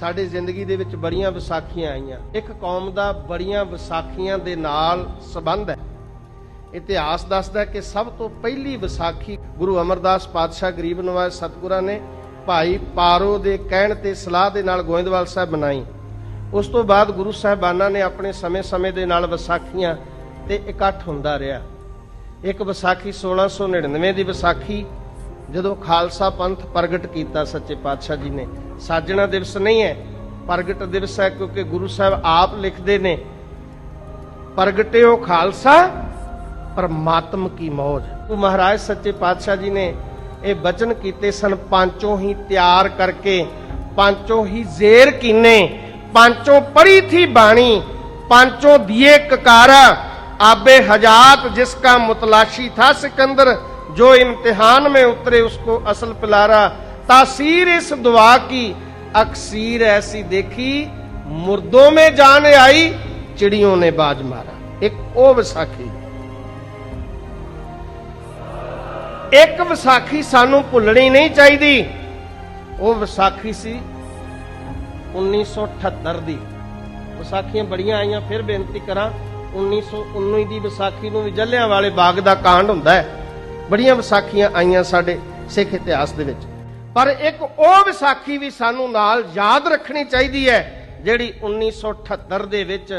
ਸਾਡੇ ਜ਼ਿੰਦਗੀ ਦੇ ਵਿੱਚ ਬੜੀਆਂ ਵਿਸਾਖੀਆਂ ਆਈਆਂ। ਇੱਕ ਕੌਮ ਦਾ ਬੜੀਆਂ ਵਿਸਾਖੀਆਂ ਦੇ ਨਾਲ ਸੰਬੰਧ ਹੈ। ਇਤਿਹਾਸ ਦੱਸਦਾ ਕਿ ਸਭ ਤੋਂ ਪਹਿਲੀ ਵਿਸਾਖੀ ਗੁਰੂ ਅਮਰਦਾਸ ਪਾਤਸ਼ਾਹ ਗਰੀਬ ਨਵਾਜ਼ ਸਤਿਗੁਰਾਂ ਨੇ ਭਾਈ ਪਾਰੋ ਦੇ ਕਹਿਣ ਤੇ ਸਲਾਹ ਦੇ ਨਾਲ ਗੋਇੰਦਵਾਲ ਸਾਹਿਬ ਬਣਾਈ ਉਸ ਤੋਂ ਬਾਅਦ ਗੁਰੂ ਸਾਹਿਬਾਨਾਂ ਨੇ ਆਪਣੇ ਸਮੇਂ-ਸਮੇਂ ਦੇ ਨਾਲ ਵਿਸਾਖੀਆਂ ਤੇ ਇਕੱਠ ਹੁੰਦਾ ਰਿਹਾ। ਇੱਕ ਵਿਸਾਖੀ 1699 ਦੀ ਵਿਸਾਖੀ, ਜਦੋਂ ਖਾਲਸਾ ਪੰਥ ਪ੍ਰਗਟ ਕੀਤਾ ਸੱਚੇ ਪਾਤਸ਼ਾਹ ਜੀ ਨੇ। ਸਾਜਣਾ ਦਿਵਸ ਨਹੀਂ ਹੈ, ਪ੍ਰਗਟ ਦਿਵਸ ਹੈ ਕਿਉਂਕਿ ਗੁਰੂ ਸਾਹਿਬ ਆਪ ਲਿਖਦੇ ਨੇ, ਪ੍ਰਗਟਿਓ ਖਾਲਸਾ, ਪਰਮਾਤਮ ਕੀ ਮੌਜ। ਗੁਰੂ ਮਹਾਰਾਜ ਸੱਚੇ ਪਾਤਸ਼ਾਹ ਜੀ ਨੇ ਇਹ ਬਚਨ ਕੀਤੇ ਸਨ, ਪੰਚੋਂ ਹੀ ਤਿਆਰ ਕਰਕੇ, ਪੰਚੋਂ ਹੀ ਜ਼ੇਰ ਕੀਨੇ, ਪੰਚੋਂ ਪੜੀ ਥੀ ਬਾਣੀ, ਪੰਚੋਂ ਦੀਏ ਕਕਾਰਾ ਆਬੇ ਹਜਾਤ ਜਿਸ ਕਾ ਮੁਤਲਾਸ਼ੀ ਥਾ ਸਿਕੰਦਰ, ਜੋ ਇਮਤਿਹਾਨ ਮੇ ਉਤਰੇ ਉਸਕੋ ਅਸਲ ਪਿਲਾਰਾ तासीर इस दुआ की अक्सीर ऐसी देखी मुर्दों में जान आई चिड़ियों ने बाज मारा एक ओ विसाखी ਇੱਕ ਵਿਸਾਖੀ ਸਾਨੂੰ ਭੁੱਲਣੀ ਨਹੀਂ ਚਾਹੀਦੀ ਉਹ ਵਿਸਾਖੀ ਸੀ 1978 ਦੀ ਵਿਸਾਖੀਆਂ ਬੜੀਆਂ ਆਈਆਂ ਫਿਰ ਬੇਨਤੀ ਕਰਾਂ 1919 ਦੀ ਵਿਸਾਖੀ ਨੂੰ ਵੀ ਜੱਲਿਆਂ ਵਾਲੇ ਬਾਗ ਦਾ ਕਾਂਡ ਹੁੰਦਾ ਹੈ ਬੜੀਆਂ ਵਿਸਾਖੀਆਂ ਆਈਆਂ ਸਾਡੇ ਸਿੱਖ ਇਤਿਹਾਸ ਦੇ ਵਿੱਚ ਪਰ ਇੱਕ ਉਹ ਵਿਸਾਖੀ ਵੀ ਸਾਨੂੰ ਨਾਲ ਯਾਦ ਰੱਖਣੀ ਚਾਹੀਦੀ ਹੈ, ਜਿਹੜੀ 1978 ਦੇ ਵਿੱਚ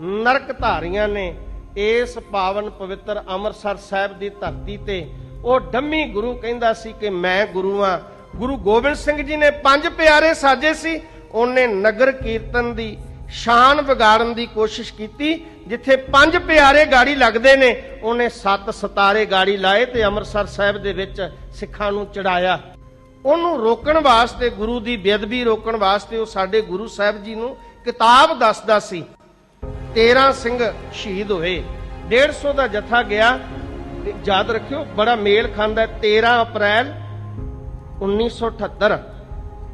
ਨਰਕ ਧਾਰੀਆਂ ਨੇ ਇਸ ਪਾਵਨ ਪਵਿੱਤਰ ਅੰਮ੍ਰਿਤਸਰ ਸਾਹਿਬ ਦੀ ਧਰਤੀ ਤੇ ਉਹ ਡੰਮੀ ਗੁਰੂ ਕਹਿੰਦਾ ਸੀ ਕਿ ਮੈਂ ਗੁਰੂ ਆ ਗੁਰੂ ਗੋਬਿੰਦ ਸਿੰਘ ਜੀ ਨੇ ਪੰਜ ਪਿਆਰੇ ਸਾਜੇ ਸੀ। ਉਹਨੇ ਨਗਰ ਕੀਰਤਨ ਦੀ ਸ਼ਾਨ ਵਿਗਾੜਨ ਦੀ ਕੋਸ਼ਿਸ਼ ਕੀਤੀ, ਜਿੱਥੇ ਪੰਜ ਪਿਆਰੇ ਗਾੜੀ ਲੱਗਦੇ ਨੇ। ਉਹਨੇ ਸੱਤ ਸਤਾਰੇ ਗਾੜੀ ਲਾਏ ਤੇ ਅੰਮ੍ਰਿਤਸਰ ਸਾਹਿਬ ਦੇ ਵਿੱਚ ਸਿੱਖਾਂ ਨੂੰ ਚੜਾਇਆ। ਉਹਨੂੰ ਰੋਕਣ ਵਾਸਤੇ ਗੁਰੂ ਦੀ ਬੇਅਦਬੀ ਰੋਕਣ ਵਾਸਤੇ ਉਹ ਸਾਡੇ ਗੁਰੂ ਸਾਹਿਬ ਜੀ ਨੂੰ ਕਿਤਾਬ ਦੱਸਦਾ ਸੀ 13 ਸਿੰਘ ਸ਼ਹੀਦ ਹੋਏ। 150 ਦਾ ਜਥਾ ਗਿਆ। ਯਾਦ ਰੱਖਿਓ ਬੜਾ ਮੇਲ ਖਾਂਦਾ ਹੈ, 13 ਅਪ੍ਰੈਲ 1978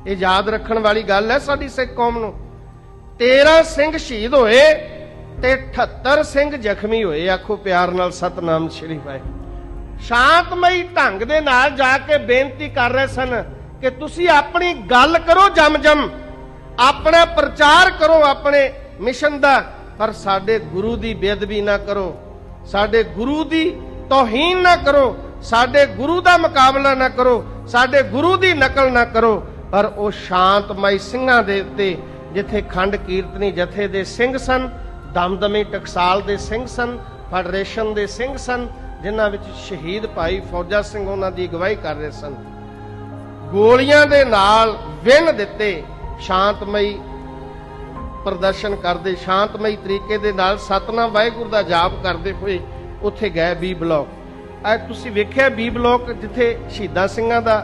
ਇਹ ਯਾਦ ਰੱਖਣ ਵਾਲੀ ਗੱਲ ਹੈ ਸਾਡੀ ਸਿੱਖ ਕੌਮ ਨੂੰ। 13 ਸਿੰਘ ਸ਼ਹੀਦ ਹੋਏ ਤੇ 78 ਸਿੰਘ ਜ਼ਖਮੀ ਹੋਏ। ਆਖੋ ਪਿਆਰ ਨਾਲ ਸਤਨਾਮ ਸ਼੍ਰੀ ਵਾਹਿਗੁਰੂ। ਸ਼ਾਂਤਮਈ ਢੰਗ ਦੇ ਨਾਲ ਜਾ ਕੇ ਬੇਨਤੀ ਕਰ ਰਹੇ ਸਨ ਕਿ ਤੁਸੀਂ ਆਪਣੀ ਗੱਲ ਕਰੋ ਜਮ-ਜਮ। ਆਪਣਾ ਪ੍ਰਚਾਰ ਕਰੋ ਆਪਣੇ ਮਿਸ਼ਨ ਦਾ। ਪਰ ਸਾਡੇ ਗੁਰੂ ਦੀ ਬੇਅਦਬੀ ਨਾ ਕਰੋ। ਸਾਡੇ ਗੁਰੂ ਦੀ ਤੋਹੀਨ ਨਾ ਕਰੋ। ਸਾਡੇ ਗੁਰੂ ਦਾ ਮੁਕਾਬਲਾ ਨਾ ਕਰੋ। ਸਾਡੇ ਗੁਰੂ ਦੀ ਨਕਲ ਨਾ ਕਰੋ। ਪਰ ਉਹ ਸ਼ਾਂਤਮਈ ਸਿੰਘਾਂ ਦੇ ਉੱਤੇ, ਜਿੱਥੇ ਖੰਡ ਕੀਰਤਨੀ ਜਥੇ ਦੇ ਸਿੰਘ ਸਨ, ਦਮਦਮੀ ਟਕਸਾਲ ਦੇ ਸਿੰਘ ਸਨ, ਫੈਡਰੇਸ਼ਨ ਦੇ ਸਿੰਘ ਸਨ ਜਿਨ੍ਹਾਂ ਵਿੱਚ ਸ਼ਹੀਦ ਭਾਈ ਫੌਜਾ ਸਿੰਘ ਉਹਨਾਂ ਦੀ ਅਗਵਾਈ ਕਰ ਰਹੇ ਸਨ। ਗੋਲੀਆਂ ਦੇ ਨਾਲ ਵਿੰਨ ਦਿੱਤੇ ਸ਼ਾਂਤਮਈ ਪ੍ਰਦਰਸ਼ਨ ਕਰਦੇ, ਸ਼ਾਂਤਮਈ ਤਰੀਕੇ ਦੇ ਨਾਲ ਸਤਨਾਮ ਵਾਹਿਗੁਰੂ ਦਾ ਜਾਪ ਕਰਦੇ ਹੋਏ ਉੱਥੇ ਗਏ ਬੀ ਬਲਾਕ। ਐ ਤੁਸੀਂ ਵੇਖਿਆ ਬੀ ਬਲਾਕ ਜਿੱਥੇ ਸ਼ਹੀਦਾਂ ਸਿੰਘਾਂ ਦਾ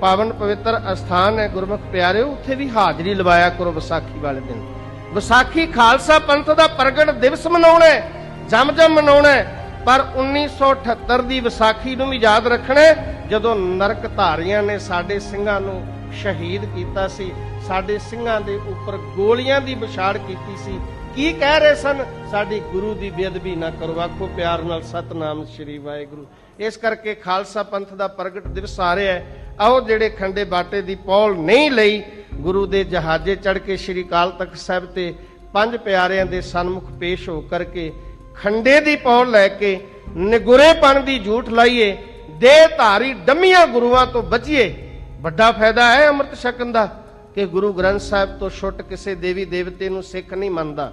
ਪਾਵਨ ਪਵਿੱਤਰ ਅਸਥਾਨ ਹੈ। ਗੁਰਮੁਖ ਪਿਆਰਿਓ, ਉੱਥੇ ਵੀ ਹਾਜ਼ਰੀ ਲਵਾਇਆ ਕਰੋ ਵਿਸਾਖੀ ਵਾਲੇ ਦਿਨ। ਵਿਸਾਖੀ ਖਾਲਸਾ ਪੰਥ ਦਾ ਪ੍ਰਗਟ ਦਿਵਸ ਮਨਾਉਣਾ ਜਮ ਜਮ ਮਨਾਉਣਾ ਪਰ 1978 ਦੀ ਵਿਸਾਖੀ ਨੂੰ ਵੀ ਯਾਦ ਰੱਖਣਾ ਜਦੋਂ ਨਰਕ ਧਾਰੀਆਂ ਨੇ ਸਾਡੇ ਸਿੰਘਾਂ ਨੂੰ ਸ਼ਹੀਦ ਕੀਤਾ ਸੀ, ਸਾਡੇ ਸਿੰਘਾਂ ਦੇ ਉੱਪਰ ਗੋਲੀਆਂ ਦੀ ਵਿਛਾੜ ਕੀਤੀ ਸੀ। ਕੀ ਕਹਿ ਰਹੇ ਸਨ? ਸਾਡੀ ਗੁਰੂ ਦੀ ਬੇਅਦਬੀ ਨਾ ਕਰੋ, ਆਖੋ ਪਿਆਰ ਨਾਲ ਸਤਨਾਮ ਸ੍ਰੀ ਵਾਹਿਗੁਰੂ। ਇਸ ਕਰਕੇ ਖਾਲਸਾ ਪੰਥ ਦਾ ਪ੍ਰਗਟ ਦਿਵਸ ਆ ਰਿਹਾ ਹੈ। ਆਓ ਜਿਹੜੇ ਖੰਡੇ ਬਾਟੇ ਦੀ ਪੌਲ ਨਹੀਂ ਲਈ, ਗੁਰੂ ਦੇ ਜਹਾਜ਼ੇ ਚੜ ਕੇ ਸ੍ਰੀ ਕਾਲ ਤਖਤ ਸਾਹਿਬ ਤੇ ਪੰਜ ਪਿਆਰਿਆਂ ਦੇ ਸਨਮੁਖ ਪੇਸ਼ ਹੋ ਕਰਕੇ ਖੰਡੇ ਦੀ ਪੌਲ ਲੈ ਕੇ ਨਿਗੁਰੇਪਣ ਦੀ ਝੂਠ ਲਾਈਏ ਦੇ ਧਾਰੀ ਡੰਮੀਆਂ ਗੁਰੂਆਂ ਤੋਂ ਬਚੀਏ। ਵੱਡਾ ਫਾਇਦਾ ਹੈ ਅੰਮ੍ਰਿਤ ਛਕਣ ਦਾ ਕਿ ਗੁਰੂ ਗ੍ਰੰਥ ਸਾਹਿਬ ਤੋਂ ਛੁੱਟ ਕਿਸੇ ਦੇਵੀ ਦੇਵਤੇ ਨੂੰ ਸਿੱਖ ਨਹੀਂ ਮੰਨਦਾ।